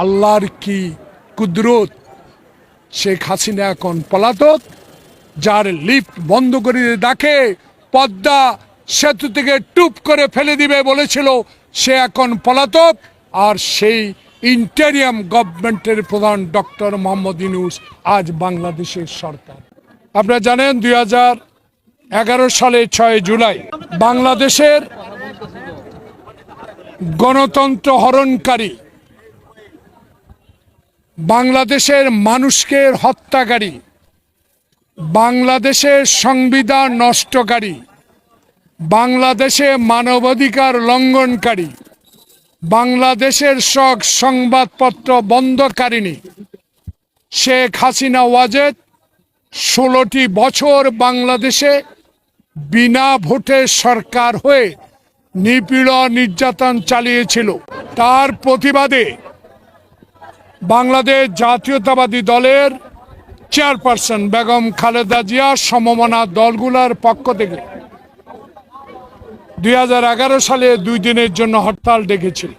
আল্লাহর কি কুদরত? শেখ হাসিনা এখন পলাতক, যার লিফট বন্ধ করে ডাকে, পদ্মা সেতু থেকে টুপ করে ফেলে দিবে বলেছিল, সে এখন পলাতক। আর সেই ইন্টেরিয়াম গভর্নমেন্টের প্রধান ডক্টর মোহাম্মদ ইনুস আজ বাংলাদেশের সরকার। আপনারা জানেন, দুই এগারো সালে ছয় জুলাই বাংলাদেশের গণতন্ত্র হরণকারী বাংলাদেশের মানুষকে হত্যাকারী, বাংলাদেশের সংবিধান নষ্টকারী, বাংলাদেশে মানবাধিকার লঙ্ঘনকারী, বাংলাদেশের সব সংবাদপত্র বন্ধকারিণী। শেখ হাসিনা ওয়াজেদ ষোলোটি বছর বাংলাদেশে বিনা ভোটে সরকার হয়ে নিপীড়ন নির্যাতন চালিয়েছিল। তার প্রতিবাদে বাংলাদেশ জাতীয়তাবাদী দলের চেয়ারপারসন বেগম খালেদা জিয়া সমমনা দলগুলোর পক্ষ থেকে দুই হাজার এগারো সালে দুই দিনের জন্য হরতাল ডেকেছিল।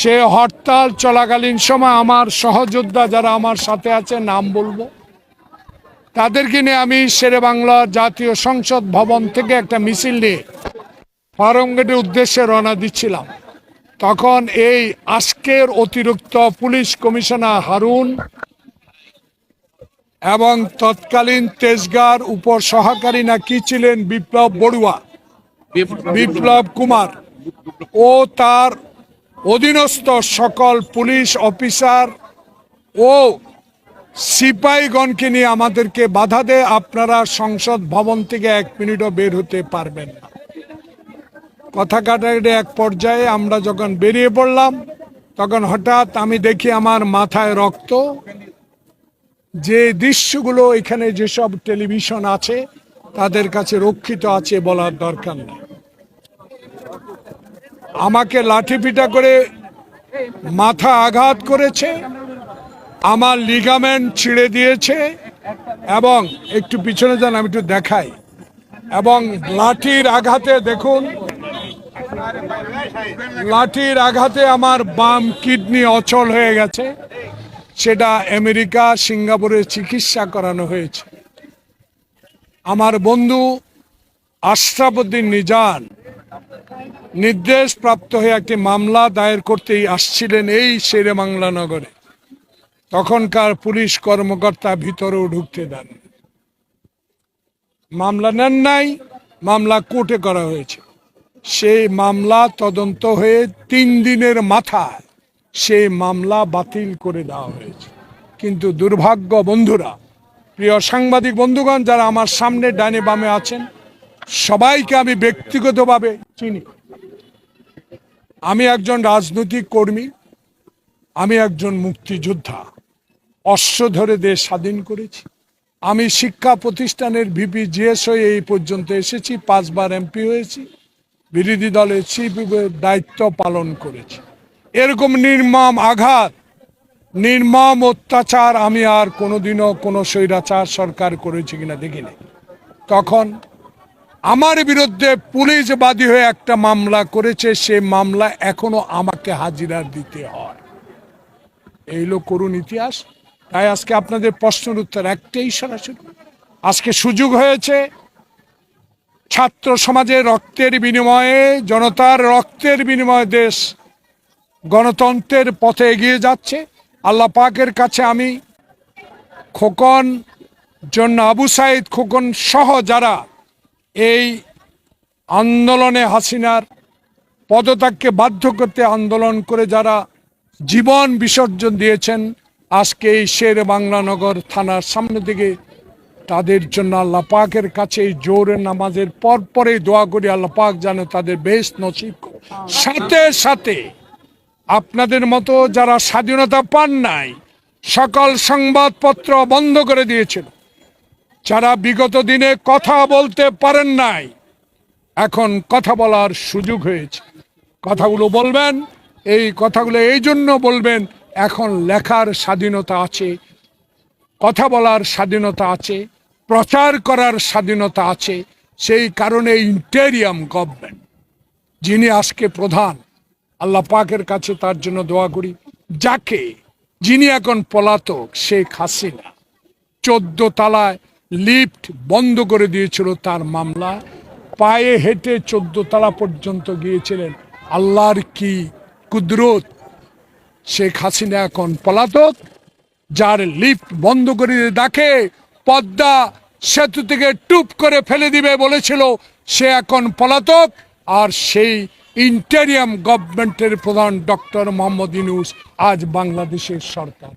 সে হরতাল চলাকালীন সময় আমার সহযোদ্ধা যারা আমার সাথে আছে, নাম বলব, তাদেরকে নিয়ে আমি শেরে বাংলা জাতীয় সংসদ ভবন থেকে একটা মিছিল নিয়ে ফার্মগেটের উদ্দেশ্যে রওনা দিচ্ছিলাম। তখন এই আজকের অতিরিক্ত পুলিশ কমিশনার হারুন এবং তৎকালীন তেজগার উপর সহকারী না কি ছিলেন বিপ্লব বড়ুয়া, বিপ্লব কুমার ও তার অধীনস্থ সকল পুলিশ অফিসার ও সিপাহীগণকে নিয়ে আমাদেরকে বাধা দেয়। আপনারা সংসদ ভবন থেকে এক মিনিটও বের হতে পারবেন না। কথা কাটাকাটি এক পর্যায়ে আমরা যখন বেরিয়ে পড়লাম, তখন হঠাৎ আমি দেখি আমার মাথায় রক্ত। যে দৃশ্যগুলো এখানে যেসব টেলিভিশন আছে, তাদের কাছে রক্ষিত আছে বলার দরকার নেই। আমাকে লাঠিপিটা করে মাথা আঘাত করেছে, আমার লিগামেন্ট ছিঁড়ে দিয়েছে এবং একটু পিছনে যান, আমি একটু দেখাই। এবং লাঠির আঘাতে দেখুন লাঠির আঘাতে আমার বাম কিডনি অচল হয়ে গেছে। সেটা আমেরিকা, সিঙ্গাপুরে চিকিৎসা করানো হয়েছে। আমার বন্ধু আশরাফুদ্দিন নিজান নির্দেশ প্রাপ্ত হয়ে একটি মামলা দায়ের করতেই আসছিলেন এই শেরে বাংলা নগরে। তখনকার পুলিশ কর্মকর্তা ভিতরেও ঢুকতে দেন। মামলা নেন নাই, মামলা কোর্টে করা হয়েছে। সেই মামলা তদন্ত হয়ে তিন দিনের মাথায় সেই মামলা বাতিল করে দেওয়া হয়েছে। কিন্তু দুর্ভাগ্য বন্ধুরা, প্রিয় সাংবাদিক বন্ধুগণ, যারা আমার সামনে ডানে বামে আছেন, সবাইকে আমি ব্যক্তিগতভাবে চিনি। আমি একজন রাজনৈতিক কর্মী, আমি একজন মুক্তিযোদ্ধা অশ্ব ধরে দেশ স্বাধীন করেছি। আমি শিক্ষা প্রতিষ্ঠানের ভিপি জিএস হয়ে এই পর্যন্ত এসেছি, পাঁচবার এমপি হয়েছি। বিরোধী দলের চিফ দায়িত্ব পালন করেছি। এরকম নির্মম আঘাত, নির্মম অত্যাচার আমি আর কোনোদিনও কোনো স্বৈরাচার সরকার করেছি কিনা দেখিনি। তখন আমার বিরুদ্ধে পুলিশ বাদী হয়ে একটা মামলা করেছে সে মামলা এখনও আমাকে হাজিরা দিতে হয়। এই হলো করুণ ইতিহাস। তাই আজকে আপনাদের প্রশ্নের উত্তর একটাই সরাসরি। আজকে সুযোগ হয়েছে ছাত্র সমাজের রক্তের বিনিময়ে, জনতার রক্তের বিনিময়ে দেশ গণতন্ত্রের পথে এগিয়ে যাচ্ছে। আল্লাহ পাকের কাছে আমি খোকন, জন্য আবু সাইদ খোকন সহ যারা এই আন্দোলনে হাসিনার পদত্যাগকে বাধ্য করতে আন্দোলন করে যারা জীবন বিসর্জন দিয়েছেন, আজকে এই শের বাংলানগর থানার সামনে থেকে তাদের জন্য আল্লাহ পাকের কাছে এই জোরের নামাজের পর পরে দোয়া করি আল্লাহ পাক যেন তাদের বেশ নসিব সাথে সাথে আপনাদের মতো যারা স্বাধীনতা পান নাই সকল সংবাদপত্র বন্ধ করে দিয়েছিল। যারা বিগত দিনে কথা বলতে পারেন নাই এখন কথা বলার সুযোগ হয়েছে। কথাগুলো বলবেন এই কথাগুলো এই জন্য বলবেন এখন লেখার স্বাধীনতা আছে কথা বলার স্বাধীনতা আছে প্রচার করার স্বাধীনতা আছে, সেই কারণে ইন্টেরিয়াম গভর্নমেন্ট, যিনি আজকে প্রধান, আল্লাহ পাকের কাছে তার জন্য দোয়া করি, যাকে, যিনি এখন পলাতক, শেখ হাসিনা, চোদ্দ তালায় লিফট বন্ধ করে দিয়েছিল তার মামলা, পায়ে হেঁটে চোদ্দ তালা পর্যন্ত গিয়েছিলেন, আল্লাহর কি কুদরত? শেখ হাসিনা এখন পলাতক, যার লিফট বন্ধ করে ডাকে পদ্মা সেতু থেকে টুপ করে ফেলে দিবে বলেছিল সে এখন পলাতক, আর সেই ইন্টেরিয়াম গভর্নমেন্টের প্রধান ডক্টর মোহাম্মদ ইনুস আজ বাংলাদেশের সরকার।